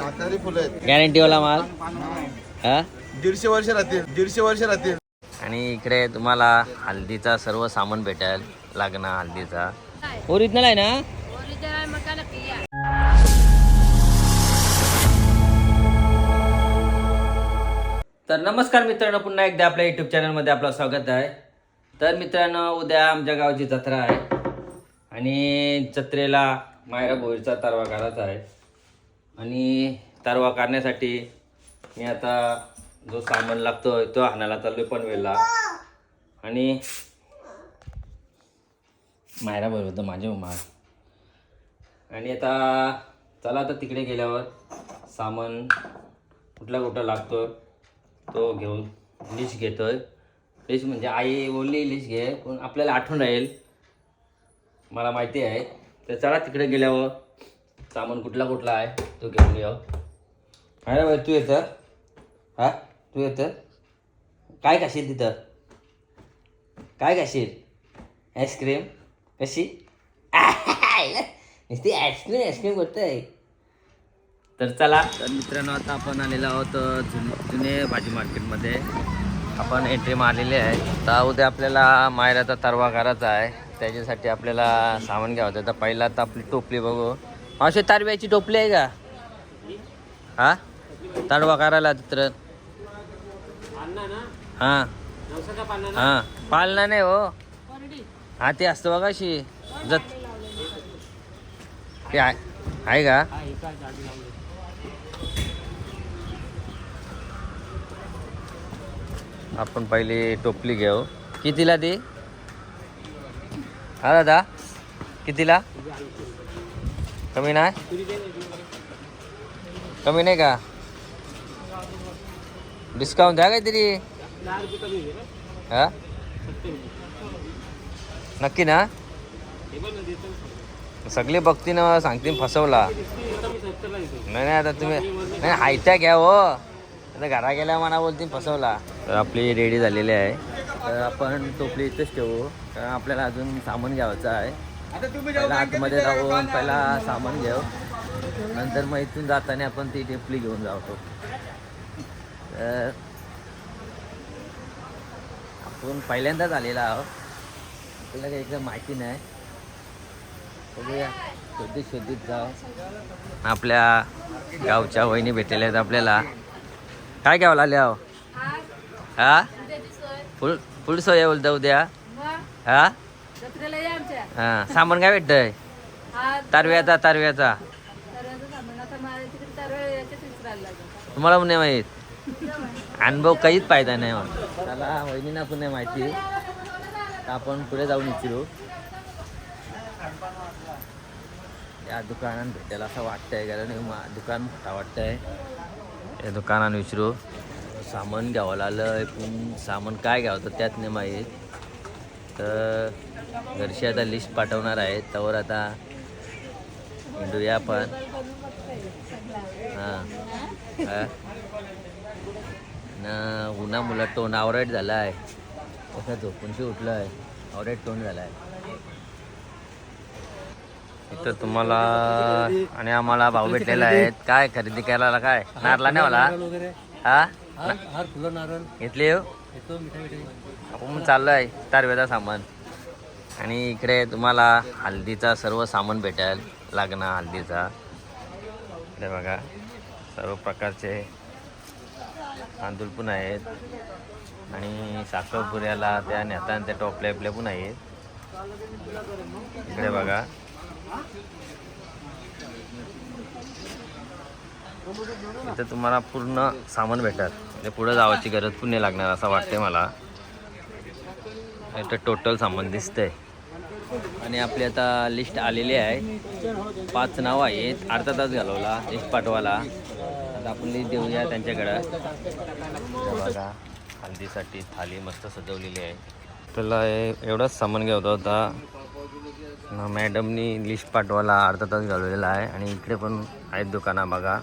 शाकाहारी फुलं आहेत. गॅरंटीवाला माल? हा? दीडशे वर्ष राहतील दीडशे वर्ष राहतील. आणि इकडे तुम्हाला हल्दीचा सर्व सामान भेटेल लागणार हल्दीचा ओरिजिनल आहे ना? तर नमस्कार मित्रांनो पुन्हा एकदा आपल्या युट्यूब चॅनलमध्ये आपलं स्वागत आहे. तर मित्रांनो उद्या आमच्या गावची जत्रा आहे. आणि जत्रेला मायरा भोईरचा तरवा काढायचा आहे. आणि तारवा काढण्यासाठी मी आता जो सामान लागतो तो आणायला चाललोय पनवेलला. आणि मायरा बरोबर होतं माझ्या उमा आणि आता चला आता तिकडे गेल्यावर सामान कुठला कुठला लागतो तो घेऊन लिस्ट आहे लिस्ट म्हणजे आई बोलली लिस्ट घे पण आपल्याला आठवण राहील. मला माहिती आहे. तर चला तिकडे गेल्यावर सामान कुठला कुठला आहे तो घेऊन येऊ अरे बाई तू येतं हा? तू येतं काय खाशील तिथं? काय खाशील? आईस्क्रीम कशी? नुसती आईस्क्रीम आईस्क्रीम करतोय. तर चला तर मित्रांनो आता आपण आलेलो आहोत जुन जुने भाजी मार्केटमध्ये. आपण एंट्री मारलेली आहे. तर उद्या आपल्याला मायराचा तरवा करायचा आहे. त्याच्यासाठी आपल्याला सामान घ्यावं तर पहिला तर आपली टोपली बघू. असे तारव्याची टोपली आहे का? हा? तरवा करायला तर. हां. हां. पालना नाही हो. हा ते असतं बघा अशी. जत. ते आहे. आहे का? आपण पहिली टोपली घेऊ. कितीला ती हा दादा. कितीला? कमी नाही? कमी नाही का? डिस्काउंट द्या काहीतरी हा? नक्की ना? सगळे बघतील ना सांगतील फसवला. नाही नाही आता तुम्ही नाही आयत्या घ्या हो. आता घरा गेल्या मना बोलतील फसवला. तर आपली रेडी झालेली आहे. तर आपण टोपली इथेच ठेवू. कारण आपल्याला अजून सामान घ्यायचं आहे. पहिला आतमध्ये जाऊन पहिला सामान घेऊ नंतर मग इथून जाताना आपण ती टोपली घेऊन जातो. तर आपण पहिल्यांदाच आलेला आहोत. आपल्याला काही एकदम माहिती नाही. बघूया. शोधित शोधित जाऊ. आपल्या गावच्या वहिनी भेटलेल्या आहेत आपल्याला. काय घ्यावं लागले आहो? हा. फुल फुल सोय बोलता उद्या. हा? हा सामान काय भेटतंय? तारव्याचा तारव्याचा. तुम्हाला पण नाही माहीत? अनुभव काहीच पाहिजे नाही मग त्याला वहिनीना पण नाही माहिती. आपण पुढे जाऊन विचारू. या दुकानात भेटेल असं वाटतंय कारण दुकान मोठा वाटतंय. या दुकानात विचारू. सामान घ्यावं लागलं पण सामान काय घ्यावं तर त्यात नाही माहीत. तर घरची आता लिस्ट पाठवणार आहे. त्यावर आता हिंडूया आपण. हां. हा. ना उन्हा मुला तोंड आवरेट झाला आहे कसं झोपूनशी उठलं आहे आवरेट तोंड झाला आहे इथं तुम्हाला आणि आम्हाला भाऊ भेटलेला आहेत. काय खरेदी करायला काय? नारला नाही मला हा? हार फुलं नारळ. घेतली हो? आपण चाललो आहे तारवेचा सामान. आणि इकडे तुम्हाला हल्दीचा सर्व सामान भेटेल लागणार हल्दीचा इकडे बघा सर्व प्रकारचे तांदूळ पण आहेत. आणि साखरपुऱ्याला त्या नेता त्या टोपल्या पण आहेत. इकडे बघा. इथं तुम्हाला पूर्ण सामान भेटत म्हणजे पुढं जावाची गरज पण नाही लागणार असं वाटतंय मला. इथं टोटल सामान दिसतंय. आणि आपली आता लिस्ट आलेली आहे. पाच नावं आहेत. अर्धा तास घालवला. लिस्ट पाठवाला आता आपण लिस्ट देऊया त्यांच्याकडं. बघा. हल्दीसाठी थाली मस्त सजवलेली आहे. त्याला एवढाच एवढंच सामान घ्यावता होता मॅडमनी लिस्ट पाठवायला अर्धा तास घालवलेला आहे. आणि इकडे पण आहेत दुकानं बघा.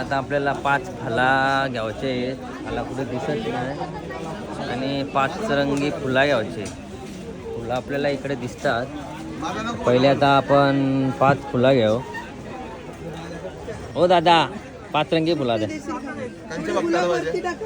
आता आपल्याला पाच फला घ्यायचे आहेत. मला कुठे दिसत नाही. आणि पाच रंगी फुला घ्यायचे फुलं आपल्याला इकडे दिसतात. पहिले आता आपण पाच फुला घेऊ. हो दादा. पाच रंगी फुला द्या.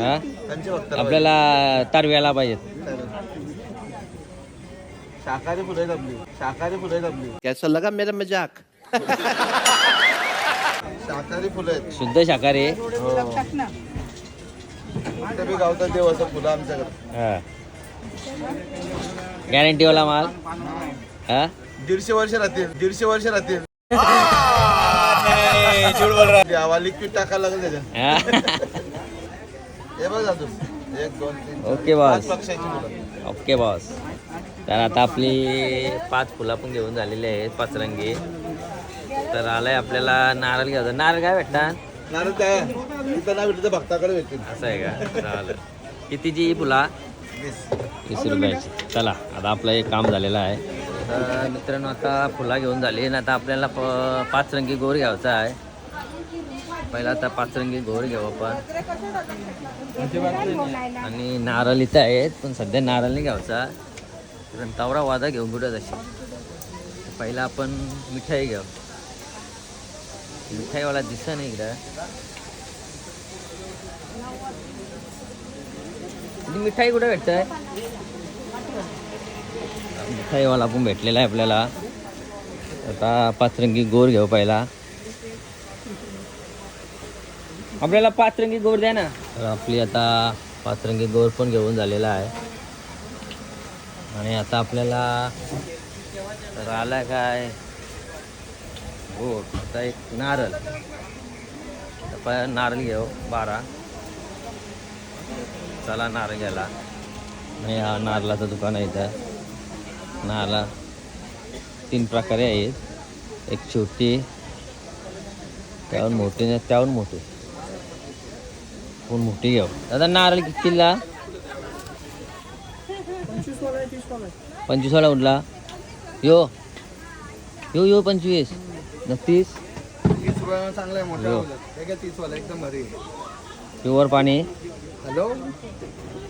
हा? आपल्याला तरव्याला पाहिजेत. शाकाहारी फुलं शाकाहारी फुलं कैसा लगा मेरा मजाक शाकाहारी फुलं आहेत. शुद्ध शाकाहारी कुठे बी गावतात देव असं फुलं आमच्याकडे. हा. गॅरंटीवाला माल? हा? दीडशे वर्ष राहतील दीडशे वर्ष राहतील. द्यावा लिक्विड टाकायला लागेल त्याच्यात. हा? हे बघ जातो एक दोन तीन ओके पाच बॉस पक्षाची फुलं. ओके बॉस तर आता आपली पाच फुलं पण घेऊन झालेली आहेत पाच रंगी तर आलाय आपल्याला नारळ घ्यायचा नारळ काय भेटतात? नारळ काय? तिथं नाही भेटलं तर भक्ताकडे भेटतील असं आहे का? चालेल. कितीची फुला? वीस. रुपयाची. चला आता आपलं एक काम झालेलं आहे. तर मित्रांनो आता फुला घेऊन झाली. आणि आता आपल्याला प पाच रंगी गोर घ्यायचा आहे. पहिला आता पाच रंगी गोर घेऊ आपण. आणि नारळ इथं आहेत पण सध्या नारळ नाही घ्यायचा. कारण तवरा वादा घेऊन कुठं तशी. पहिला आपण मिठाई घेऊ. मिठाईवाला दिसत नाही इकडं मिठाई कुठं भेटतंय मिठाईवाला पण भेटलेला आहे आपल्याला आता पाचरंगी गोर घेऊ पहिला आपल्याला पाचरंगी गोर द्या ना आपली आता पाचरंगी गोर पण घेऊन झालेला आहे आणि आता आपल्याला तर आला काय गोड आता एक नारळ. पहिला नारळ घेऊ बारा. चला नारळ घ्यायला. आणि हा नारळाचं दुकान आहे इथं. नारळा तीन प्रकारे आहेत. एक छोटी त्याहून मोठी नाही त्याहून मोठी. पण मोठी घेऊ? दादा नारळ कितीला पंचवीसवाला उठला यो. यो यो पंचवीस. नक्कीच. तीस रुपयाला चांगला आहे मोठा हो. हे काय तीस वाला एकदम भारी. प्युअर पाणी. हॅलो?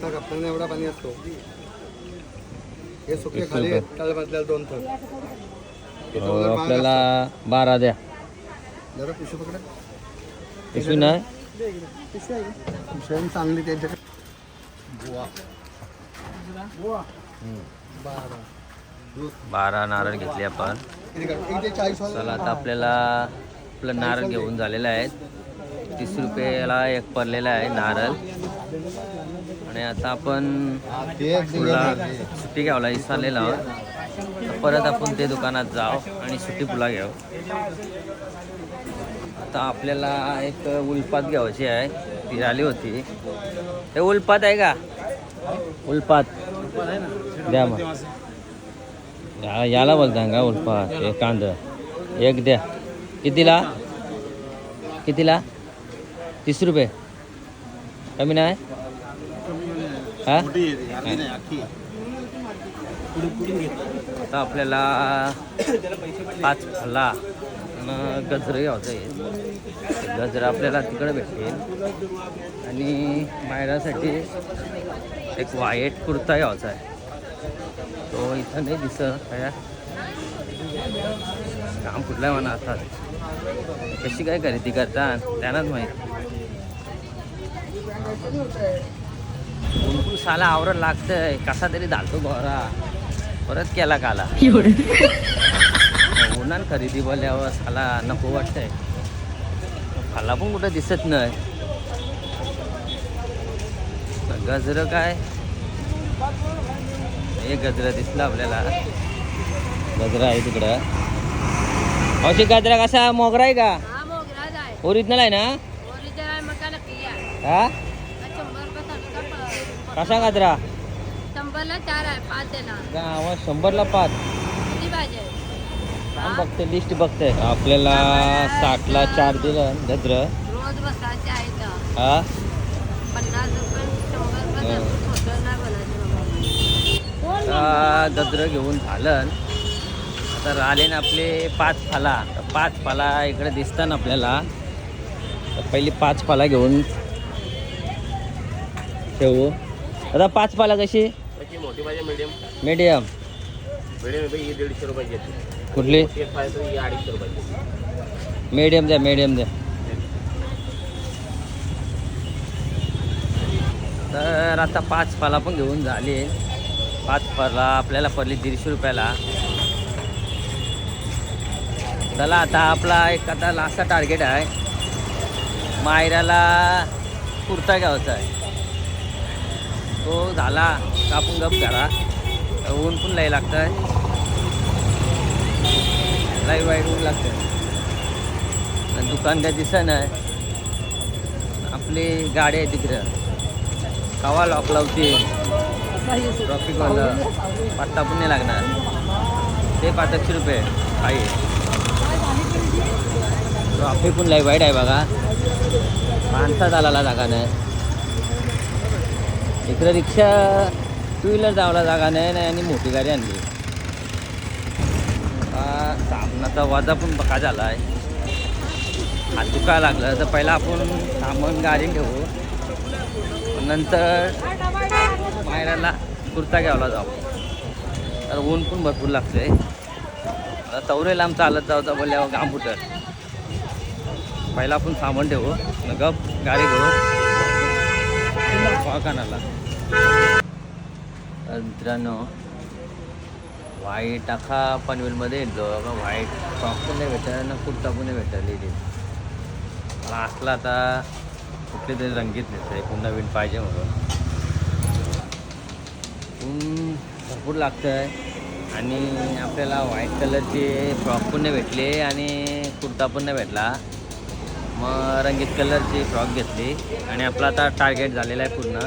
तर एवढा पाणी असतो. हे सुके खाली दोन थर. हे आपल्याला बारा द्या. जरा पिशवी पकडा. पिशवी नाही. चांगली त्यांच्याकडे बारा नारळ घेतले आपण. चला आता आपल्याला आपलं नारळ घेऊन झालेलं आहे. तीस रुपयाला एक पडलेला आहे नारळ. आणि आता आपण फुला सुट्टी घ्यावला विसरलेला आहोत. परत आपण ते दुकानात जाव आणि सुट्टी फुला घ्याव आता आपल्याला एक उल्पात घ्यायची आहे. ती आली होती. हे उल्पात आहे का? उल्पात. द्या मग. याला बोलता का उल्पात हे कांद एक द्या कितीला कितीला तीस रुपये कमी नाही हा आता आपल्याला पाच फला आणि गजरं घ्यायचं आहे गजर आपल्याला तिकडे भेटेल आणि मायरासाठी एक वाईट कुर्ता घ्यायचा आहे तो इथं नाही दिसत काय? काम कुठलं म्हणा आता? कशी काय खरेदी करतात? त्यांनाच माहीत. कुंकू साला आवरण लागतंय? कसा तरी धालतो गोरा परत केला काला. उन्हान खरेदी बोलल्यावर साला नको वाटतंय. खाला पण कुठं दिसत नाही. गजर काय हे गजरा दिसलं आपल्याला. गजरा आहे तिकडं. अशी गजरा कसा? मोगरा आहे का? हा ओरिजिनल आहे. ना? हा? कसा गजरा? शंभरला चार आहे पाच शंभरला पाच. बघते लिस्ट बघते. आपल्याला साठला चार दिलं गजर. रोज बसायचे आहेत हा? पन्नास रुपये आता गजरं घेऊन झालं. तर आले ना आपले पाच फाला. तर पाच फाला इकडे दिसतात आपल्याला. तर पहिली पाच फाला घेऊन ठेवू. आता पाच फाला कशी? मोठी पाहिजे मीडियम मीडियम दीडशे रुपयाची येते कुठली? अडीचशे रुपयाची मीडियम द्या मीडियम द्या. तर आता पाच फला पण घेऊन झाले. पाच परला आपल्याला पडली दीडशे रुपयाला. चला आता आपला एक आता लास्टचा टार्गेट आहे. मायराला कुर्ता घ्यायचा आहे. तो झाला कापून गप करा ऊन पण लय लागतं आहे लय वाईट ऊन लागतं दुकान काय दिसत नाही. आपली गाडी आहे तिकडं. कवा लॉक लावते ट्रॉफिकवालं पत्ता पण नाही लागणार. ते पाच एकशे रुपये. आहे ट्रॉफिक पण लय वाईट आहे बघा. माणसा चालायला जागा नाही. इकडं रिक्षा टू व्हीलर जायला जागा नाही नाही आणि मोठी गाडी आणली. सामनाचा वाजा पण बका झाला आहे हात दुखायला लागलं. तर पहिला आपण सामान गाडी घेऊ. नंतर मायराला कुर्ता घ्यावला जाऊ. तर ऊन पण भरपूर लागतंय. आता चौरे लांब चालत जाऊ बोलल्यावर घाम पहिला आपण सामान ठेवू. न गप गाडी घेऊ. वाकानाला तर मित्रांनो व्हाईट अख्खा पनवेलमध्ये येतो. अगं व्हाईट टॉप पण नाही भेटत ना कुर्ता पण नाही भेटत लेडीज असला आता कुठले तरी रंगीत दिसतंय पुन्हा नवीन पाहिजे म्हणून. ऊन भरपूर लागतं आहे आणि आपल्याला व्हाईट कलरचे फ्रॉक पण नाही भेटले आणि कुर्ता पण नाही भेटला. मग रंगीत कलरची फ्रॉक घेतली आणि आपला आता टार्गेट झालेला आहे पूर्ण.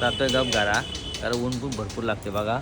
जातोय गप घरा तर ऊन पण भरपूर लागते बघा.